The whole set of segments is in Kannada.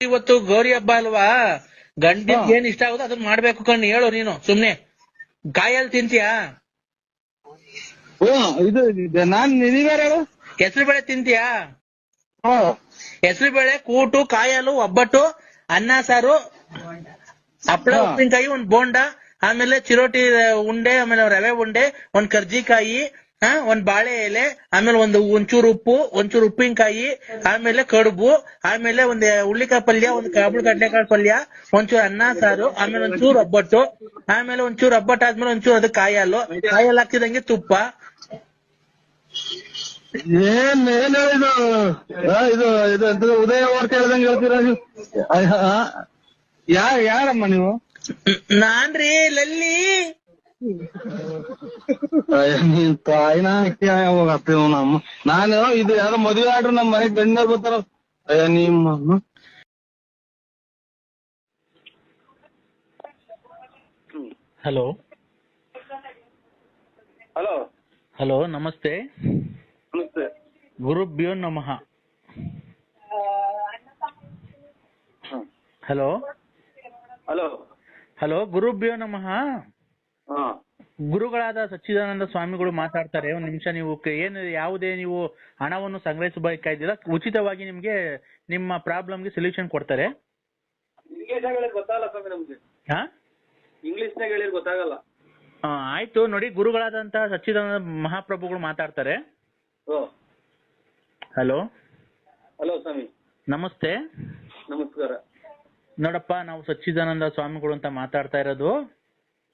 ಇವತ್ತು ಗೌರಿ ಹಬ್ಬ ಅಲ್ವಾ? ಗಂಡಿಗೆ. ಏನ್ ಇಷ್ಟ ಆಗುತ್ತೋ ಅದನ್ನ ಮಾಡ್ಬೇಕು ಕಣ್ಣು ಹೇಳು ನೀನು ಸುಮ್ನೆ. ಕಾಯಲ್ಲಿ ತಿಂತೀಯಾ? ಓ ಇದು ಇದು ನಾನ್ ನೀವ್ಯಾರು ಹೇಳು? ಹೆಸರು ಬೇಳೆ ತಿಂತೀಯಾ? ಹಾ. ಹೆಸರು ಬೇಳೆ ಕೂಟು ಕಾಯಲು ಒಬ್ಬಟ್ಟು ಅನ್ನ ಸಾರು ಹಪ್ಪಳ. ಉಪ್ಪಿನಕಾಯಿ ಒಂದ್ ಬೋಂಡ ಆಮೇಲೆ ಚಿರೋಟಿ ಉಂಡೆ ಆಮೇಲೆ ರವೆ ಉಂಡೆ ಒಂದ್ ಕರ್ಜಿಕಾಯಿ ಹಾ ಒಂದ್ ಬಾಳೆ ಎಲೆ ಆಮೇಲೆ ಒಂದು ಒಂಚೂರು ಉಪ್ಪು ಒಂಚೂರು ಉಪ್ಪಿನಕಾಯಿ ಆಮೇಲೆ ಕಡುಬು ಆಮೇಲೆ ಒಂದ್ ಹುಳ್ಳಿಕಾಯಿ ಪಲ್ಯ ಒಂದ್ ಕಾಬುಳ್ ಕಡ್ಲೆಕಾಳು ಪಲ್ಯ ಒಂಚೂರು ಅನ್ನ ಸಾರು ಆಮೇಲೆ ಒಂಚೂರು ಒಬ್ಬಟ್ಟು ಆಮೇಲೆ ಒಂಚೂರು ಒಬ್ಬಟ್ಟು ಆದ್ಮೇಲೆ ಒಂಚೂರು ಅದ ಕಾಯಿ ಹಾಲು ಹಾಕ್ತಿದಂಗೆ ತುಪ್ಪ. ಏನ್ ಏನ್ ಇದು? ಇದು ಎಂತದು ಉದಯ ವಾರ್ತೆ ಹೇಳ್ದಂಗೆ ಹೇಳ್ತೀರಾ ನೀವು? ಯಾರಮ್ಮ ನೀವು? ನಾನ್ರಿ ಲಲ್ಲಿ. ನೀನ್ ತಾಯಿನ ಹಾಕಿ ಹೋಗ ನಮ್ಮ ನಾನು ಇದು ಯಾರೋ ಮದುವೆ ಆಡ್ರಿ ನಮ್ ಮನೆ ಬೆಣ್ಣ ಬರ್ತಾರ ಅಯ್ಯ ನಿಮ್ಮ ಹಲೋ. ಹಲೋ. ಹಲೋ ನಮಸ್ತೆ. ನಮಸ್ತೆ. ಗುರುಭ್ಯೋ ನಮಃ. ಹಲೋ. ಹಲೋ. ಹಲೋ ಗುರುಭ್ಯೋ ನಮಃ. ಗುರುಗಳಾದ ಸಚ್ಚಿದಾನಂದ ಸ್ವಾಮಿಗಳು ಮಾತಾಡ್ತಾರೆ. ಒಂದ್ ನಿಮಿಷ ನೀವು ಏನು ಯಾವುದೇ ನೀವು ಹಣವನ್ನು ಸಂಗ್ರಹಿಸಬೇಕಾಗಿಲ್ಲ ಉಚಿತವಾಗಿ ನಿಮ್ಗೆ ನಿಮ್ಮ ಪ್ರಾಬ್ಲಮ್ಗೆ ಸೊಲ್ಯೂಷನ್ ಕೊಡ್ತಾರೆ. ಗೊತ್ತಾಗಲ್ಲ ಸ್ವಾಮಿ ನಮ್ಗೆ. ಹಾ? ಇಂಗ್ಲಿಷ್ನಾಗ ಹೇಳಿದ್ ಗೊತ್ತಾಗಲ್ಲ. ಆ, ಆಯ್ತು. ನೋಡಿ ಗುರುಗಳಾದಂತಹ ಸಚ್ಚಿದಾನಂದ ಮಹಾಪ್ರಭುಗಳು ಮಾತಾಡ್ತಾರೆ. ಓ ಹಲೋ? ಹಲೋ ಸ್ವಾಮಿ. ನಮಸ್ತೆ. ನಮಸ್ಕಾರ. ನೋಡಪ್ಪ ನಾವು ಸಚ್ಚಿದಾನಂದ ಸ್ವಾಮಿಗಳು ಅಂತ ಮಾತಾಡ್ತಾ ಇರೋದು.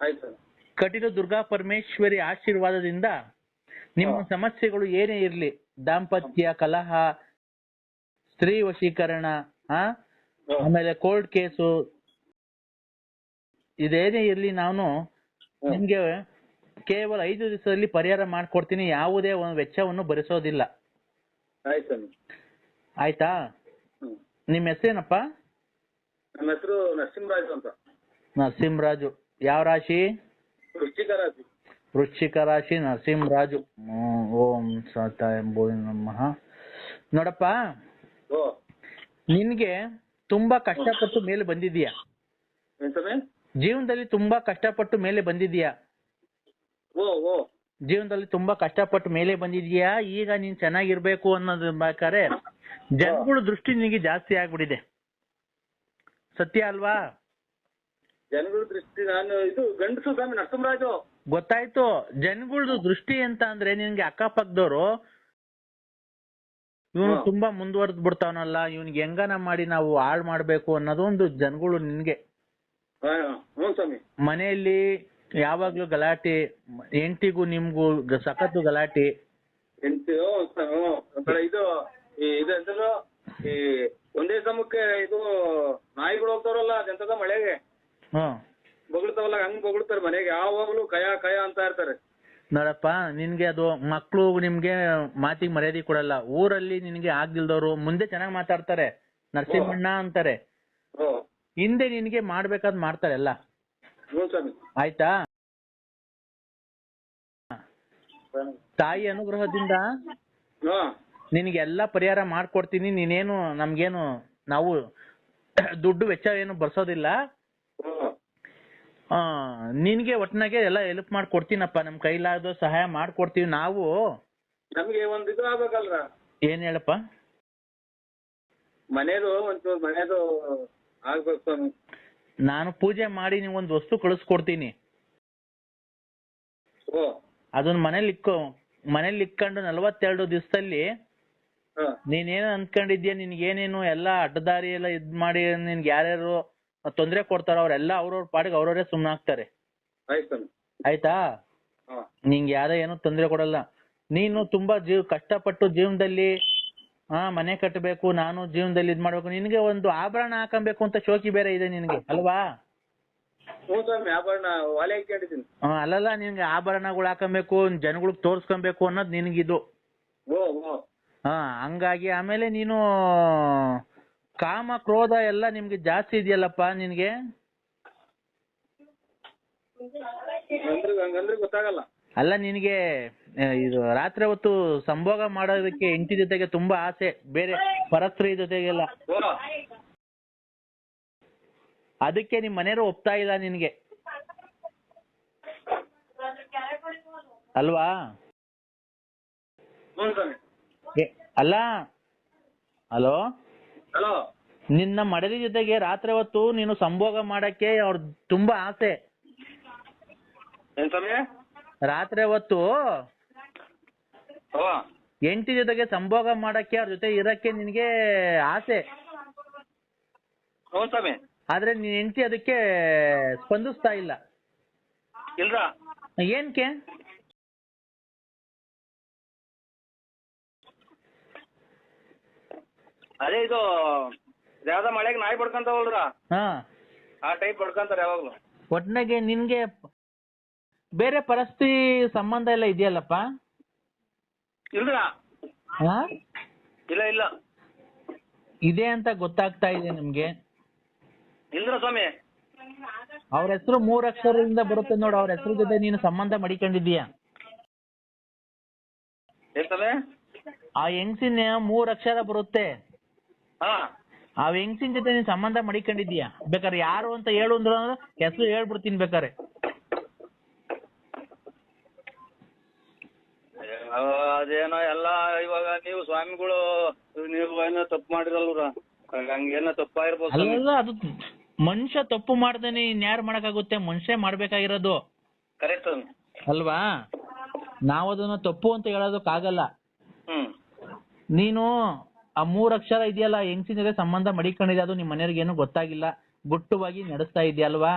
ಆಯ್ತು ಕಟೀಲು ದುರ್ಗಾ ಪರಮೇಶ್ವರಿ ಆಶೀರ್ವಾದದಿಂದ ನಿಮ್ಮ ಸಮಸ್ಯೆಗಳು ಏನೇ ಇರ್ಲಿ ದಾಂಪತ್ಯ ಕಲಹ ಸ್ತ್ರೀ ವಶೀಕರಣ ಆ? ಆಮೇಲೆ ಕೋರ್ಟ್ ಕೇಸು ಇದೇನೇ ಇರ್ಲಿ ನಾನು ನಿಮ್ಗೆ ಕೇವಲ ಐದು ದಿವಸದಲ್ಲಿ ಪರಿಹಾರ ಮಾಡ್ಕೊಡ್ತೀನಿ ಯಾವುದೇ ಒಂದು ವೆಚ್ಚವನ್ನು ಭರಿಸೋದಿಲ್ಲ. ಆಯ್ತು ನಿಮ್ಮ ಹೆಸರೇನಪ್ಪ? ನಮ್ಮ ಹೆಸರು ನರಸಿಂಹರಾಜು ಅಂತ. ನರಸಿಂಹರಾಜು. ಯಾವ ರಾಶಿ? ವೃಶ್ಚಿಕ ರಾಶಿ ವೃಶ್ಚಿಕ ರಾಶಿ ನರಸಿಂಹರಾಜು ಓಂ ಸತ ನಮಃ. ನೋಡಪ್ಪ ಓ. ನಿನ್ಗೆ ತುಂಬಾ ಕಷ್ಟಪಟ್ಟು ಮೇಲೆ ಬಂದಿದೀಯ ಏನ್ ಸ್ವಾಮಿ? ಜೀವನದಲ್ಲಿ ತುಂಬಾ ಕಷ್ಟಪಟ್ಟು ಮೇಲೆ ಬಂದಿದೀಯ ಓ ಓ. ಜೀವನದಲ್ಲಿ ತುಂಬಾ ಕಷ್ಟಪಟ್ಟು ಮೇಲೆ ಬಂದಿದ್ಯಾ ಈಗ ನೀನ್ ಚೆನ್ನಾಗಿರ್ಬೇಕು ಅನ್ನೋದು ಬೇಕಾದ್ರೆ ಜನಗಳ ದೃಷ್ಟಿ ನಿನಗೆ ಜಾಸ್ತಿ ಆಗ್ಬಿಟ್ಟಿದೆ. ಸತ್ಯ ಅಲ್ವಾ? ಜನಗಳ ದೃಷ್ಟಿ ನಾನು ಇದು ಗಂಡಸು ಸ್ವಾಮಿ ನರಸಿಂಹರಾಜು. ಗೊತ್ತಾಯ್ತು. ಜನಗಳದು ದೃಷ್ಟಿ ಅಂತ ಅಂದ್ರೆ ನಿನ್ಗೆ ಅಕ್ಕಪಕ್ಕದವರು ಇವನು ತುಂಬಾ ಮುಂದುವರೆದ್ ಬಿಡ್ತಾವನಲ್ಲ ಇವನ್ಗೆ ಹೆಂಗನ ಮಾಡಿ ನಾವು ಹಾಳ್ ಮಾಡ್ಬೇಕು ಅನ್ನೋದು ಒಂದು ಜನಗಳು ನಿನ್ಗೆ. ಮನೆಯಲ್ಲಿ ಯಾವಾಗ್ಲೂ ಗಲಾಟೆ ಎಂಟಿಗೂ ನಿಮ್ಗೂ ಸಖತ್ತು ಗಲಾಟೆ. ಇದು ಈ ಒಂದೇ ಸಮಕ್ಕೆ ಇದು ನಾಯಿಗಳು ಹೋಗ್ತಾರಲ್ಲ ಅದೆಂತದ ಮಳೆಗೆ. ಬೊಗಳ್ತಾವಲ್ಲ ಹಂಗ್ ಬೊಗಳ್ತಾರೆ ಮನೆಗೆ. ಯಾವಾಗ್ಲೂ ಕಯ ಕಯ ಅಂತ ಇರ್ತಾರೆ. ನೋಡಪ್ಪ ನಿನ್ಗೆ ಅದು ಮಕ್ಳು ನಿಮ್ಗೆ ಮಾತಿಗೆ ಮರ್ಯಾದೆ ಕೊಡಲ್ಲ. ಊರಲ್ಲಿ ನಿನ್ಗೆ ಆಗ್ದಿಲ್ದವ್ರು ಮುಂದೆ ಚೆನ್ನಾಗಿ ಮಾತಾಡ್ತಾರೆ. ನರಸಿಂಹಣ್ಣ ಅಂತಾರೆ. ಹಿಂದೆ ನಿನ್ಗೆ ಮಾಡ್ಬೇಕಾದ್ ಮಾಡ್ತಾರೆ ಅಲ್ಲ ಹ್ಞೂ ಸ್ವಾಮಿ. ಆಯ್ತಾ? ತಾಯಿ ಅನುಗ್ರಹದಿಂದ ಹಾ ನಿನಗೆ ಎಲ್ಲ ಪರಿಹಾರ ಮಾಡ್ಕೊಡ್ತೀನಿ. ನೀನೇನು ನಮ್ಗೇನು ನಾವು ದುಡ್ಡು ವೆಚ್ಚ ಏನು ಬರ್ಸೋದಿಲ್ಲ. ಆ, ನಿನ್ಗೆ ಒಟ್ನಾಗೆ ಎಲ್ಲ ಹೆಲ್ಪ್ ಮಾಡ್ಕೊಡ್ತೀನಪ್ಪ. ನಮ್ ಕೈಲಾದ ಸಹಾಯ ಮಾಡ್ಕೊಡ್ತೀವಿ. ನಾವು ನಮ್ಗೆ ಒಂದ್ ಇದು ಆಗ್ಬೇಕಲ್ರ? ಏನ್ ಹೇಳಪ್ಪ? ಮನೇದು ಒಂಚೂರು ಮನೇದು ಆಗ್ಬೇಕು ಸ್ವಾಮಿ. ನಾನು ಪೂಜೆ ಮಾಡಿ ನೀವು ಒಂದ್ ವಸ್ತು ಕಳಿಸ್ಕೊಡ್ತೀನಿ. ಓ. ಅದನ್ನ ಮನೇಲಿ ಇಕ್ಕೋ. ಮನೇಲಿ ಇಕ್ಕೊಂಡು ನಲವತ್ತೆರಡು ದಿವಸದಲ್ಲಿ ಹಾ. ನೀನೇನು ಅನ್ಕೊಂಡಿದ್ಯಾ? ನಿನ್ಗೇನೇನು ಎಲ್ಲ ಅಡ್ಡದಾರಿ ಎಲ್ಲ ಇದ್ ಮಾಡಿ ನಿನ್ಗೆ ಯಾರ್ಯಾರು ತೊಂದ್ರೆ ಕೊಡ್ತಾರೆ ಅವ್ರೆಲ್ಲ ಅವ್ರವ್ರ ಪಾಡಿಗೆ ಅವ್ರವ್ರೇ ಸುಮ್ಮನೆ ಆಯ್ತು ಆಯ್ತಾ? ನಿಂಗೆ ಯಾರೇ ಏನೂ ತೊಂದ್ರೆ ಕೊಡಲ್ಲ. ನೀನು ತುಂಬಾ ಜೀವ ಕಷ್ಟಪಟ್ಟು ಜೀವನದಲ್ಲಿ ಹಾ ಮನೆ ಕಟ್ಟಬೇಕು ನಾನು ಜೀವನದಲ್ಲಿ ಇದ್ ಮಾಡ್ಬೇಕು ನಿನಗೆ ಒಂದು ಆಭರಣ ಹಾಕೊಬೇಕು ಅಂತ ಶೋಕಿ ಬೇರೆ ಇದೆ ನಿನಗೆ ಅಲ್ವಾ? ಆ, ಅಲ್ಲಲ್ಲ ನಿನ್ಗೆ ಆಭರಣಗಳು ಹಾಕೊಬೇಕು ಜನಗಳಿಗೆ ತೋರ್ಸ್ಕೊಬೇಕು ಅನ್ನೋದು ನಿನ್ಗಿದು. ಹಾ ಹಂಗಾಗಿ ಆಮೇಲೆ ನೀನು ಕಾಮ ಕ್ರೋಧ ಎಲ್ಲ ನಿಮ್ಗೆ ಜಾಸ್ತಿ ಇದೆಯಲ್ಲಪ್ಪ ನಿನ್ಗೆ? ಗೊತ್ತಾಗಲ್ಲ. ಅಲ್ಲ ನಿನಗೆ ಇದು ರಾತ್ರಿ ಹೊತ್ತು ಸಂಭೋಗ ಮಾಡೋದಕ್ಕೆ ಹೆಂಡತಿ ಜೊತೆಗೆ ತುಂಬಾ ಆಸೆ ಬೇರೆ ಪರಸ್ತ್ರೀ ಜೊತೆಗೆಲ್ಲ. ಅದಕ್ಕೆ ನಿಮ್ ಮನೆಯವರು ಒಪ್ತಾ ಇಲ್ಲ ನಿನ್ಗೆ? ಅಲ್ವಾ? ಅಲ್ಲ? ಹಲೋ? ಹಲೋ ನಿನ್ನ ಮಡದಿ ಜೊತೆಗೆ ರಾತ್ರಿ ಹೊತ್ತು ನೀನು ಸಂಭೋಗ ಮಾಡಕ್ಕೆ ಅವ್ರ ತುಂಬಾ ಆಸೆ. ಏನ್ ಸ್ವಾಮಿ? ರಾತ್ರಿ ಹೊತ್ತು ಓ ಹೆಂಡತಿ ಜೊತೆಗೆ ಸಂಭೋಗ ಮಾಡಕ್ಕೆ ಅವ್ರ ಜೊತೆ ಇರಕ್ಕೆ ನಿನ್ಗೆ ಆಸೆ. ಹ್ಞೂ ಸ್ವಾಮಿ. ಆದ್ರೆ ನಿನ್ ಹೆಂಡತಿ ಅದಕ್ಕೆ ಸ್ಪಂದಿಸ್ತಾ ಇಲ್ಲ. ಇಲ್ರ? ಏನ್ಕೆ? ಅದೇ ಇದು ಯಾವ್ದ ಮಳೆಗೆ ನಾಯಿ ಬಡ್ಕಂತಾವಲ್ರ? ಹಾ. ಆ ಟೈಪ್ ಬಡ್ಕಂತಾರೆ ಯಾವಾಗ್ಲೂ. ಒಟ್ನಾಗೆ ನಿನ್ಗೆ ಬೇರೆ ಪರಿಸ್ಥಿತಿ ಸಂಬಂಧ ಎಲ್ಲ ಇದೆಯಲ್ಲಪ್ಪ? ಇಲ್ರ? ಹಾ ಇಲ್ಲ ಇಲ್ಲ. ಇದೆ ಅಂತ ಗೊತ್ತಾಗ್ತಾ ಇದೆ ನಿಮ್ಗೆ? ಇಲ್ರ ಸ್ವಾಮಿ? ಅವ್ರ ಹೆಸರು ಮೂರ್ ಅಕ್ಷರದಿಂದ ಬರುತ್ತೆ ನೋಡು ಅವ್ರ ಹೆಸರು ಜೊತೆ ನೀನು ಸಂಬಂಧ ಮಡಿಕೊಂಡಿದೀಯ ಏನ್ ಸ್ವಾಮಿ ಆ ಹೆಂಗ್ಸಿನ ಮೂರ್ ಅಕ್ಷರ ಬರುತ್ತೆ. ಹಾ. ಆ ಹೆಂಗ್ಸಿನ ಜೊತೆ ನೀನ್ ಸಂಬಂಧ ಮಡಿಕೊಂಡಿದ್ಯಾ ಬೇಕಾದ್ರೆ ಯಾರು ಅಂತ ಹೇಳು ಅಂದ್ರೆ ಹೆಸರು ಹೇಳ್ಬಿಡ್ತೀನಿ ಬೇಕಾರೆ ಅದೇನೋ ಎಲ್ಲ ಇವಾಗ ನೀವು ಸ್ವಾಮಿಗಳು ನೀವು ಏನೋ ತಪ್ಪು ಮಾಡಿರಲ್ವ್ರ ಹಂಗೇನೋ ತಪ್ಪಾಗಿರ್ಬೋದು. ಅಲ್ಲ ಅದು ಮನುಷ್ಯ ತಪ್ಪು ಮಾಡ್ದೇನೆ ಇನ್ಯಾರು ಮಾಡಕ್ಕಾಗುತ್ತೆ? ಮನುಷ್ಯ ಮಾಡ್ಬೇಕಾಗಿರೋದು. ಕರೆಕ್ಟ್ ಅಲ್ವಾ? ನಾವು ಅದನ್ನ ತಪ್ಪು ಅಂತ ಹೇಳೋದಕ್ಕಾಗಲ್ಲ. ಹ್ಮ್. ನೀನು ಆ ಮೂರ್ ಅಕ್ಷರ ಇದೆಯಲ್ಲ, ಹೆಂಗಸಿನ ಜೊತೆ ಸಂಬಂಧ ಮಡಿಕೊಂಡಿದೆ ಅದು ನಿಮ್ಮ ಮನೆಯವ್ರಿಗೆ ಏನು ಗೊತ್ತಾಗಿಲ್ಲ. ಗುಟ್ಟುವಾಗಿ ನಡೆಸ್ತಾ ಇದೆಯಲ್ವಾ?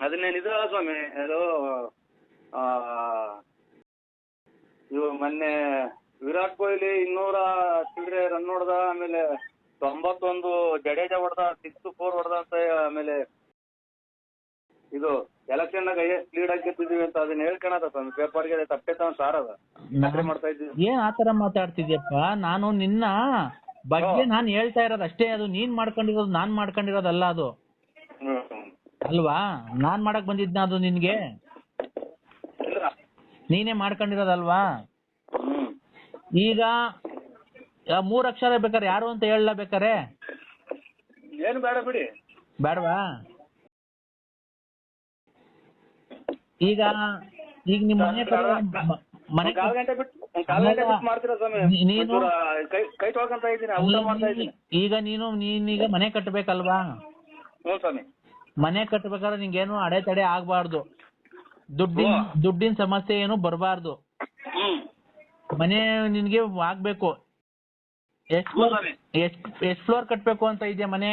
ಅದನ್ನೇನಿದ್ರಲ್ಲ ಸ್ವಾಮಿ. ಅದು ಇವು ಮೊನ್ನೆ ವಿರಾಟ್ ಕೊಹ್ಲಿ ಇನ್ನೂರ ಚಿಲ್ಲರೆ ರನ್ ಹೊಡೆದ, ಆಮೇಲೆ ತೊಂಬತ್ತೊಂದು ಜಡೇಜಾ ಹೊಡೆದ ಸಿಕ್ಸ್ ಫೋರ್ ಹೊಡೆದ ಅಂತ, ಆಮೇಲೆ ಇದು ಎಲೆಕ್ಷನ್ ನಾಗ ಹೈಯೆಸ್ಟ್ ಲೀಡ್ ಆಗಿರ್ತಿದೀವಿ ಅಂತ ಅದನ್ನ ಹೇಳ್ಕಣದ ಪೇಪರ್ಗೆ ತಪ್ಪೆ ತಪ್ಪೈತ ಸಾರ್ ಅದ. ಮಾಡ್ತಾ ಇದ್ದೀವಿ. ಏನ್ ಆತರ ಮಾತಾಡ್ತಿದ್ಯಪ್ಪ? ನಾನು ನಿನ್ನ ಬಗ್ಗೆ ನಾನ್ ಹೇಳ್ತಾ ಇರೋದು ಅಷ್ಟೇ ಅದು ನೀನ್ ಮಾಡ್ಕೊಂಡಿರೋದು ನಾನ್ ಮಾಡ್ಕೊಂಡಿರೋದಲ್ಲ ಅದು. ಹ್ಮ್. ಅಲ್ವಾ? ನಾನ್ ಮಾಡಕ್ ಬಂದಿದ್ನ ಅದು ನಿನ್ಗೆ? ಇಲ್ಲ. ನೀನೇ ಮಾಡ್ಕೊಂಡಿರೋದಲ್ವಾ? ಹ್ಮ್. ಈಗ ಆ ಮೂರ್ ಅಕ್ಷರ ಬೇಕಾರೆ ಯಾರು ಅಂತ ಹೇಳಲ್ಲ ಬೇಕಾರೆ ಏನು ಬೇಡ ಬಿಡಿ. ಬೇಡವಾ? ಈಗ ಈಗ ನಿಮ್ಮ ಮನೆ ಮನೆ ನೀನು- ಕೈ ತೊಳ್ಕೊಂತ ಇದ್ದೀನಿ ಈಗ ನೀನು ನೀನೀಗ ಮನೆ ಕಟ್ಟಬೇಕಲ್ವಾ ಸ್ವಾಮಿ. ಮನೆ ಕಟ್ಟಬೇಕಾದ್ರೆ ನಿಂಗೇನು ಅಡೆತಡೆ ಆಗ್ಬಾರ್ದು. ದುಡ್ಡಿನ. ದುಡ್ಡಿನ ಸಮಸ್ಯೆ ಏನು ಬರಬಾರ್ದು. ಮನೆ ನಿನ್ಗೆ ಆಗ್ಬೇಕು. ಎಷ್ಟ್ ಫ್ಲೋರ್ ಎಷ್ಟ್ ಫ್ಲೋರ್ ಕಟ್ಬೇಕು ಅಂತ ಇದೆಯಾ ಮನೆ?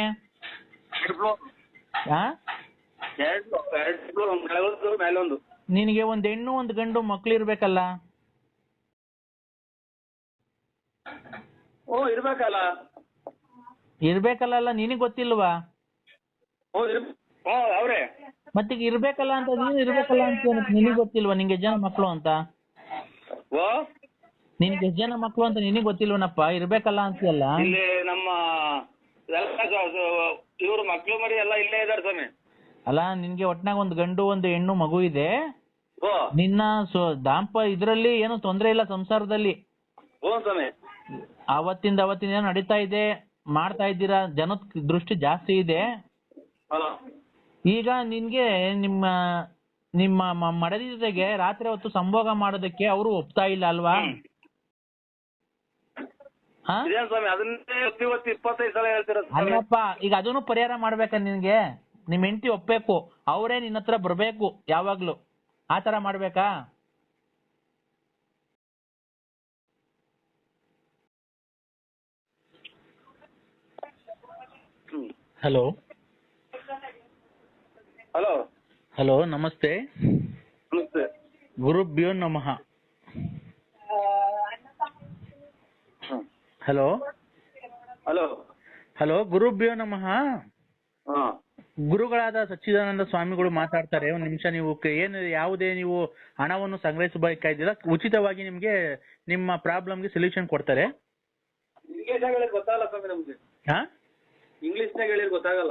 ಎರಡು ಎರಡು ನಿನಗೆ ಒಂದ್ ಹೆಣ್ಣು ಒಂದ್ ಗಂಡು ಮಕ್ಳು ಇರ್ಬೇಕಲ್ಲ ಓ ಇರ್ಬೇಕಲ್ಲ. ಇರ್ಬೇಕಲ್ಲ ಅಲ್ಲ ನಿನಗ್ ಗೊತ್ತಿಲ್ವಾ? ಓ ಇರ್ ಹ್ಞೂ ಅವ್ರೆ. ಮತ್ತೀಗ ಇರ್ಬೇಕಲ್ಲ ಅಂತ ನೀನು ಇರ್ಬೇಕಲ್ಲ ಅಂತ ನಿನಗ್ ಗೊತ್ತಿಲ್ವಾ? ನಿಂಗೆ ಜನ ಮಕ್ಳು ಅಂತ. ಓ? ನಿನ್ಗೆ ಎಷ್ಟ್ ಜನ ಮಕ್ಳು ಅಂತ ನಿನಗ್ ಗೊತ್ತಿಲ್ವನಪ್ಪ? ಇರ್ಬೇಕಲ್ಲ ಅಂತೀಯಲ್ಲ? ಇಲ್ಲಿ ನಮ್ಮ ಇವ್ರ ಮಕ್ಳು ಮರಿ ಎಲ್ಲ ಇಲ್ಲೇ ಇದಾರೆ ಸ್ವಾಮಿ. ಅಲ್ಲ ನಿನ್ಗೆ ಒಟ್ನಾಗ ಒಂದ್ ಗಂಡು ಒಂದು ಹೆಣ್ಣು ಮಗು ಇದೆ. ಓ. ನಿನ್ನ ಸೊ- ದಾಂಪ ಇದ್ರಲ್ಲಿ ಏನು ತೊಂದ್ರೆ ಇಲ್ಲ ಸಂಸಾರದಲ್ಲಿ. ಸ್ವಾಮಿ. ಅವತ್ತಿಂದ ಅವತ್ತಿಂದ ಏನೋ ನಡೀತಾ ಇದೆ ಮಾಡ್ತಾ ಇದ್ದೀರಾ ಜನದ ದೃಷ್ಟಿ ಜಾಸ್ತಿ ಇದೆ. ಹಲೋ. ಈಗ ನಿನ್ಗೆ ನಿಮ್ಮ ನಿಮ್ಮ ಮ- ಮಡದಿ ಜೊತೆಗೆ ರಾತ್ರಿ ಹೊತ್ತು ಸಂಭೋಗ ಮಾಡೋದಕ್ಕೆ ಅವರು ಒಪ್ತಾ ಇಲ್ಲ ಅಲ್ವಾ? ಹಾ? ಇದೇನ್ ಸ್ವಾಮಿ ಅದನ್ನೇ ಇಪ್ಪತ್ತೈದು ಸಲ ಹೇಳ್ತೀರ ಸ್ವಾಮಿ. ಅಲ್ಲಪ್ಪ ಈಗ ಅದನ್ನು ಪರಿಹಾರ ಮಾಡ್ಬೇಕ ನಿನ್ಗೆ? ನಿಮ್ ಹೆಂಡತಿ ಒಪ್ಪಬೇಕು ಅವರೇ ನಿನ್ನ ಹತ್ರ ಬರ್ಬೇಕು ಯಾವಾಗ್ಲೂ. ಆ ತರ ಮಾಡ್ಬೇಕಾ? ಹ್ಮ್. ಹಲೋ. ಹಲೋ. ಹಲೋ ನಮಸ್ತೆ. ಗುರು ಗುರುಭ್ಯೋ ನಮಃ. ಹಲೋ. ಹಲೋ. ಹಲೋ ಗುರು ಗುರುಭ್ಯೋ ನಮಃ. ಹಾ. ಗುರುಗಳಾದ ಸಚ್ಚಿದಾನಂದ ಸ್ವಾಮಿಗಳು ಮಾತಾಡ್ತಾರೆ. ಒಂದ್ ನಿಮಿಷ ನೀವು ಏನು ಯಾವುದೇ ನೀವು ಹಣವನ್ನು ಸಂಗ್ರಹಿಸಬೇಕಾಗಿಲ್ಲ ಉಚಿತವಾಗಿ ನಿಮ್ಗೆ ನಿಮ್ಮ ಪ್ರಾಬ್ಲಮ್ಗೆ ಸೊಲ್ಯೂಷನ್ ಕೊಡ್ತಾರೆ. ಗೊತ್ತಾಗಲ್ಲ ಸ್ವಾಮಿ ನಮ್ಗೆ. ಹಾ? ಗೊತ್ತಾಗಲ್ಲ.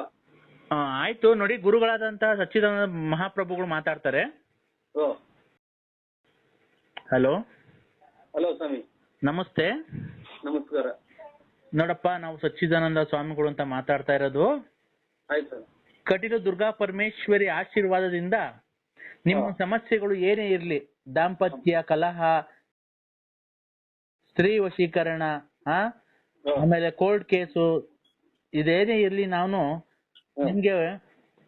ಆ, ಆಯ್ತು ನೋಡಿ ಗುರುಗಳಾದಂತಹ ಸಚ್ಚಿದಾನಂದ ಮಹಾಪ್ರಭುಗಳು ಮಾತಾಡ್ತಾರೆ. ಓ ಹಲೋ? ಹಲೋ ಸ್ವಾಮಿ. ನಮಸ್ತೆ. ನಮಸ್ಕಾರ. ನೋಡಪ್ಪ ನಾವು ಸಚ್ಚಿದಾನಂದ ಸ್ವಾಮಿಗಳು ಅಂತ ಮಾತಾಡ್ತಾ ಇರೋದು. ಆಯ್ತು ಸ್ವಾಮಿ. ಕಟೀಲು ದುರ್ಗಾ ಪರಮೇಶ್ವರಿ ಆಶೀರ್ವಾದದಿಂದ ನಿಮ್ಮ ಸಮಸ್ಯೆಗಳು ಏನೇ ಇರಲಿ ದಾಂಪತ್ಯ ಕಲಹ ಸ್ತ್ರೀ ವಶೀಕರಣ ಆ. ಆಮೇಲೆ ಕೋರ್ಟ್ ಕೇಸು ಇದೇನೇ ಇರಲಿ ನಾನು. ನಿಮ್ಗೆ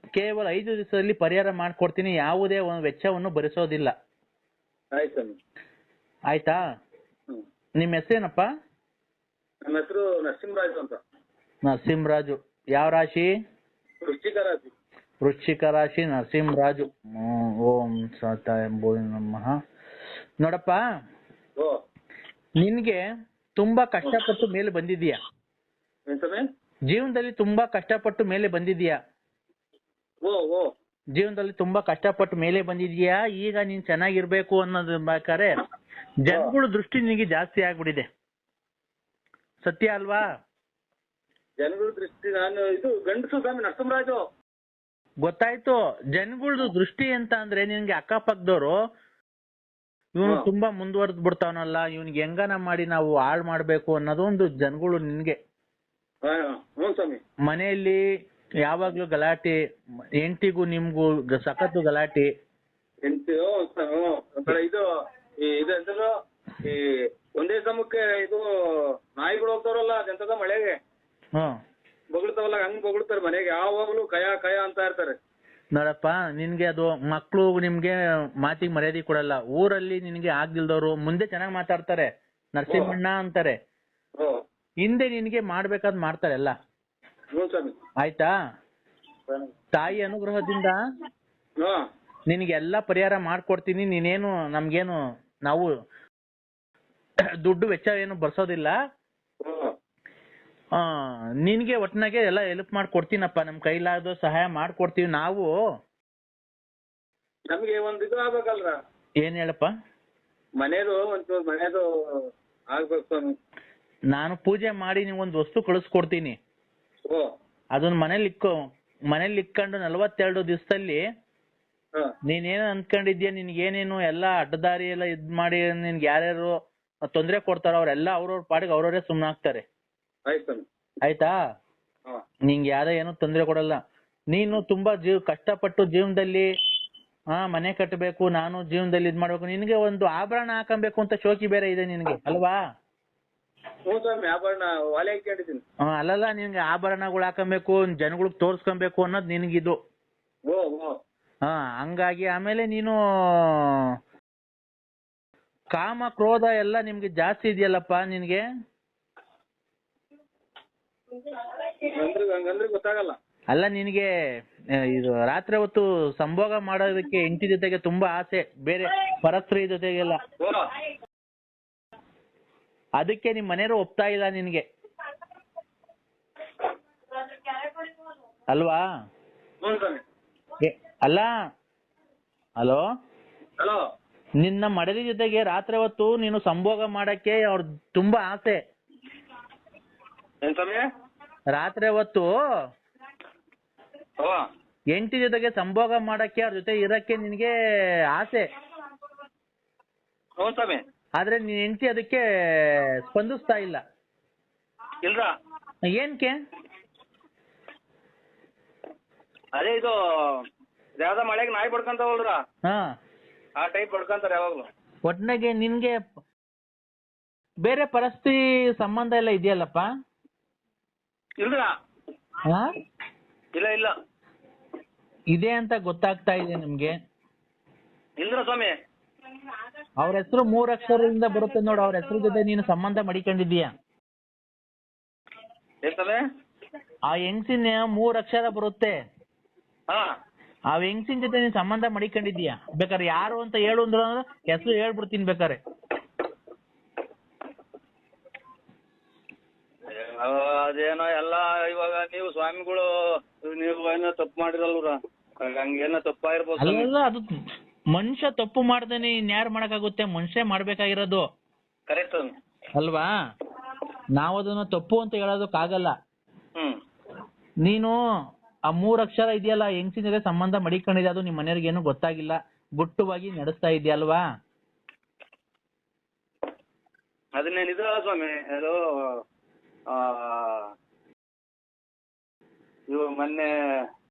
ಕೇವಲ ಐದು ದಿವಸದಲ್ಲಿ ಪರಿಹಾರ ಮಾಡ್ಕೊಡ್ತೀನಿ ಯಾವುದೇ ಒಂದು ವೆಚ್ಚವನ್ನು ಭರಿಸೋದಿಲ್ಲ. ಆಯ್ತು ಸ್ವಾಮಿ ಆಯ್ತಾ? ಹ್ಮ್. ನಿಮ್ಮ ಹೆಸರೇನಪ್ಪ? ನನ್ನ ಹೆಸರು ನರಸಿಂಹರಾಜು ಅಂತ. ನರಸಿಂಹರಾಜು. ಯಾವ ರಾಶಿ? ವೃಶ್ಚಿಕ ರಾಶಿ. ವೃಶ್ಚಿಕ ರಾಶಿ ನರಸಿಂಹರಾಜು ಓಂ ಸತಾಯ ನಮಃ. ನೋಡಪ್ಪ ನಿನ್ಗೆ ತುಂಬಾ ಕಷ್ಟಪಟ್ಟು ಮೇಲೆ ಬಂದಿದೀಯ ಜೀವನದಲ್ಲಿ ತುಂಬಾ ಕಷ್ಟಪಟ್ಟು ಮೇಲೆ ಬಂದಿದ್ಯಾ ಜೀವನದಲ್ಲಿ ತುಂಬಾ ಕಷ್ಟಪಟ್ಟು ಮೇಲೆ ಬಂದಿದೀಯಾ ಈಗ ನೀನ್ ಚೆನ್ನಾಗಿರ್ಬೇಕು ಅನ್ನೋದು ಬೇಕಾದ್ರೆ ಜನಗಳ ದೃಷ್ಟಿ ನಿನಗೆ ಜಾಸ್ತಿ ಆಗ್ಬಿಟ್ಟಿದೆ. ಸತ್ಯ ಅಲ್ವಾ? ಜನಗಳ ದೃಷ್ಟಿ ನಾನು ಇದು ಗಂಡಸು ಸ್ವಾಮಿ ನರಸಿಂಹರಾಜು. ಗೊತ್ತಾಯ್ತು. ಜನಗಳದು ದೃಷ್ಟಿ ಅಂತ ಅಂದ್ರೆ ನಿನ್ಗೆ ಅಕ್ಕಪಕ್ಕದವ್ರು ಇವನು ತುಂಬಾ ಮುಂದುವರೆದ್ ಬಿಡ್ತಾವನಲ್ಲ ಇವನ್ಗೆ ಹೆಂಗನ ಮಾಡಿ ನಾವು ಹಾಳ್ ಮಾಡ್ಬೇಕು ಅನ್ನೋದು ಒಂದು ಜನಗಳು ನಿನ್ಗೆ. ಮನೆಯಲ್ಲಿ ಯಾವಾಗ್ಲೂ ಗಲಾಟೆ ಹೆಂಡತಿಗೂ ನಿಮ್ಗೂ ಸಖತ್ತು ಗಲಾಟೆ. ಇದು ಈ ಒಂದೇ ಸಮಕ್ಕೆ ಇದು ನಾಯಿಗಳು ಹೋಗ್ತಾರಲ್ಲ ಅದೆಂತದ ಮಳೆಗೆ. ಬೊಗಳ್ತಾವಲ್ಲ ಹಂಗ್ ಬೊಗಳ್ತಾರೆ ಮನೆಗೆ. ಯಾವಾಗ್ಲೂ ಕಯ ಕಯ ಅಂತ ಇರ್ತಾರೆ. ನೋಡಪ್ಪ ನಿನ್ಗೆ ಅದು ಮಕ್ಳು ನಿಮ್ಗೆ ಮಾತಿಗೆ ಮರ್ಯಾದೆ ಕೊಡಲ್ಲ. ಊರಲ್ಲಿ ನಿನ್ಗೆ ಆಗ್ದಿಲ್ದವ್ರು ಮುಂದೆ ಚೆನ್ನಾಗ್ ಮಾತಾಡ್ತಾರೆ. ನರಸಿಂಹಣ್ಣ ಅಂತಾರೆ. ಹಿಂದೆ ನಿನ್ಗೆ ಮಾಡ್ಬೇಕಾದ್ ಮಾಡ್ತಾರೆ ಎಲ್ಲ. ಹ್ಞೂ ಸ್ವಾಮಿ ಆಯ್ತಾ ತಾಯಿ ಅನುಗ್ರಹದಿಂದ ನಿನ್ಗೆ ನಿನಗೆ ಎಲ್ಲ ಪರಿಹಾರ ಮಾಡ್ಕೊಡ್ತೀನಿ. ನೀನೇನು ನಮ್ಗೇನು ನಾವು ದುಡ್ಡು ವೆಚ್ಚ ಏನು ಬರ್ಸೋದಿಲ್ಲ. ಆ ನಿನ್ಗೆ ಒಟ್ನಾಗೆ ಎಲ್ಲ ಹೆಲ್ಪ್ ಮಾಡ್ಕೊಡ್ತೀನಪ್ಪ. ನಮ್ ಕೈಲಾದ ಸಹಾಯ ಮಾಡ್ಕೊಡ್ತೀವಿ ನಾವು. ನಮಗೆ ಒಂದ್ ಇದು ಆಗ್ಬೇಕಲ್ರ? ಏನ್ ಹೇಳಪ್ಪ? ಮನೇದು ಒಂಚೂರು ಮನೇದು ಆಗ್ಬೇಕು ಸ್ವಾಮಿ. ನಾನು ಪೂಜೆ ಮಾಡಿ ನಿಮ್ಗೊಂದು ವಸ್ತು ಕಳಿಸ್ಕೊಡ್ತೀನಿ. ಓ. ಅದನ್ನ ಮನೇಲಿ ಇಕ್ಕೋ. ಮನೇಲಿ ಇಕ್ಕೊಂಡು ನಲವತ್ತೆರಡು ದಿವಸದಲ್ಲಿ ಹಾ. ನೀನೇನು ಅನ್ಕೊಂಡಿದ್ಯಾ? ನಿನ್ಗೆ ಏನೇನು ಎಲ್ಲ ಅಡ್ಡದಾರಿ ಎಲ್ಲ ಇದ್ ಮಾಡಿ ನಿನ್ಗೆ ಯಾರ್ಯಾರು ತೊಂದ್ರೆ ಕೊಡ್ತಾರೋ ಅವ್ರೆಲ್ಲ ಅವ್ರವ್ರ ಪಾಡಿಗೆ ಅವ್ರವ್ರೇ ಸುಮ್ನಾಗ್ತಾರೆ. ಆಯ್ತು ನಿಂಗೆ ಯಾರ ಏನು ತೊಂದರೆ ಕೊಡಲ್ಲ. ನೀನು ತುಂಬಾ ಜೀವ ಕಷ್ಟಪಟ್ಟು ಜೀವನದಲ್ಲಿ ಹಾ ಮನೆ ಕಟ್ಟಬೇಕು ನಾನು ಜೀವನದಲ್ಲಿ ಇದ್ ಮಾಡ್ಬೇಕು ನಿನ್ಗೆ ಒಂದು ಆಭರಣ ಹಾಕಬೇಕು ಅಂತ ಶೋಕಿ ಬೇರೆ ಇದೆ ನಿನ್ಗೆ ಅಲ್ವಾ? ಅಲ್ಲಲ್ಲ ನಿನ್ಗೆ ಆಭರಣಗಳು ಹಾಕಬೇಕು ಜನಗಳಿಗೆ ತೋರ್ಸ್ಕೊಬೇಕು ಅನ್ನೋದು ನಿನ್ಗಿದು. ಹಾ ಹಂಗಾಗಿ ಆಮೇಲೆ ನೀನು ಕಾಮ ಕ್ರೋಧ ಎಲ್ಲ ನಿಮ್ಗೆ ಜಾಸ್ತಿ ಇದೆಯಲ್ಲಪ್ಪ ನಿನ್ಗೆ? ಹಂಗಂದ್ರೆ ಹಂಗಂದ್ರೆ ಗೊತ್ತಾಗಲ್ಲ. ಅಲ್ಲ ನಿನಗೆ ಇದು ರಾತ್ರಿ ಹೊತ್ತು ಸಂಭೋಗ ಮಾಡೋದಕ್ಕೆ ಹೆಂಡತಿ ಜೊತೆಗೆ ತುಂಬಾ ಆಸೆ ಬೇರೆ ಪರಸ್ತ್ರೀ ಜೊತೆಗೆಲ್ಲ. ಅದಕ್ಕೆ ನಿಮ್ ಮನೆಯವರು ಒಪ್ತಾ ಇಲ್ಲ ನಿನ್ಗೆ? ಅಲ್ವಾ? ಅಲ್ಲ? ಹಲೋ? ಹಲೋ. ನಿನ್ನ ಮಡದಿ ಜೊತೆಗೆ ರಾತ್ರಿ ಹೊತ್ತು ನೀನು ಸಂಭೋಗ ಮಾಡಕ್ಕೆ ಅವ್ರ ತುಂಬಾ ಆಸೆ. ರಾತ್ರಿ ಹೊತ್ತು ಓ ಹೆಂಡತಿ ಜೊತೆಗೆ ಸಂಭೋಗ ಮಾಡಕ್ಕೆ ಅವ್ರ ಜೊತೆ ಇರಕ್ಕೆ ನಿನಗೆ ಆಸೆ. ಹ್ಞೂ ಸ್ವಾಮಿ. ಆದ್ರೆ ನಿನ್ ಹೆಂಡತಿ ಅದಕ್ಕೆ ಸ್ಪಂದಿಸ್ತಾ ಇಲ್ಲ. ಇಲ್ರ? ಏನ್ಕೆ? ಅದೇ ಇದು ಯಾವ್ದ ಮಳೆಗೆ ನಾಯಿ ಬಡ್ಕಂತಾವಲ್ರ? ಹಾ. ಆ ಟೈಪ್ ಬಡ್ಕಂತಾರೆ ಯಾವಾಗ್ಲೂ. ಒಟ್ನಾಗೆ ನಿನ್ಗೆ ಬೇರೆ ಪರಿಸ್ಥಿತಿ ಸಂಬಂಧ ಎಲ್ಲ ಇದೆಯಲ್ಲಪ್ಪ? ಹಾ? ಇಲ್ಲ ಇಲ್ಲ. ಇದೆ ಅಂತ ಗೊತ್ತಾಗ್ತಾ ಇದೆ ನಿಮ್ಗೆ. ಸ್ವಾಮಿ? ಅವ್ರ ಹೆಸರು ಮೂರ್ ಅಕ್ಷರದಿಂದ ಬರುತ್ತೆ ನೋಡು. ಅವ್ರ ಹೆಸರು ಜೊತೆ ನೀನು ಸಂಬಂಧ ಏನ್ ಸ್ವಾಮಿ? ಆ ಹೆಂಗ್ಸಿನ ಮೂರ್ ಅಕ್ಷರ ಬರುತ್ತೆ. ಹಾ. ಆ ಹೆಂಗ್ಸಿನ ಜೊತೆ ನೀನ್ ಸಂಬಂಧ ಮಡಿಕೊಂಡಿದೀಯ ಬೇಕಾದ್ರೆ ಯಾರು ಅಂತ ಹೇಳು ಅಂದ್ರೆ ಹೆಸರು ಹೇಳ್ಬಿಡ್ತೀನಿ ಬೇಕಾರೆ ಆ, ಅದೇನೋ ಎಲ್ಲ ಇವಾಗ ನೀವು ಸ್ವಾಮಿಗಳು ನೀವು ಏನೋ ತಪ್ಪು ಮಾಡಿರಲ್ವ್ರ? ಹಂಗೇನೋ ತಪ್ಪಾಗಿರ್ಬೋದು ಸ್ವಾಮಿ. ಅಲ್ಲ ಅದು ಮನುಷ್ಯ ತಪ್ಪು ಮಾಡ್ದೇನೆ ಇನ್ಯಾರು ಮಾಡಕ್ಕಾಗುತ್ತೆ? ಮನುಷ್ಯ ಮಾಡ್ಬೇಕಾಗಿರೋದು. ಕರೆಕ್ಟ್ ಅಲ್ವಾ? ನಾವು ಅದನ್ನ ತಪ್ಪು ಅಂತ ಹೇಳೋದಕ್ಕಾಗಲ್ಲ ನೀನು ಆ ಮೂರ್ ಅಕ್ಷರ ಇದೆಯಲ್ಲ ಹೆಂಗ್ಸಿನ ಜೊತೆ ಸಂಬಂಧ ಮಡಿಕೊಂಡಿದೆ ಅದು ನಿಮ್ ಮನೆಯವ್ರಿಗೆ ಏನು ಗೊತ್ತಾಗಿಲ್ಲ. ಗುಟ್ಟುವಾಗಿ ನಡೆಸ್ತಾ ಇದೆಯಲ್ವಾ ಅದನ್ನೇನಿದು ಸ್ವಾಮಿ ಅದು ಇವು ಮೊನ್ನೆ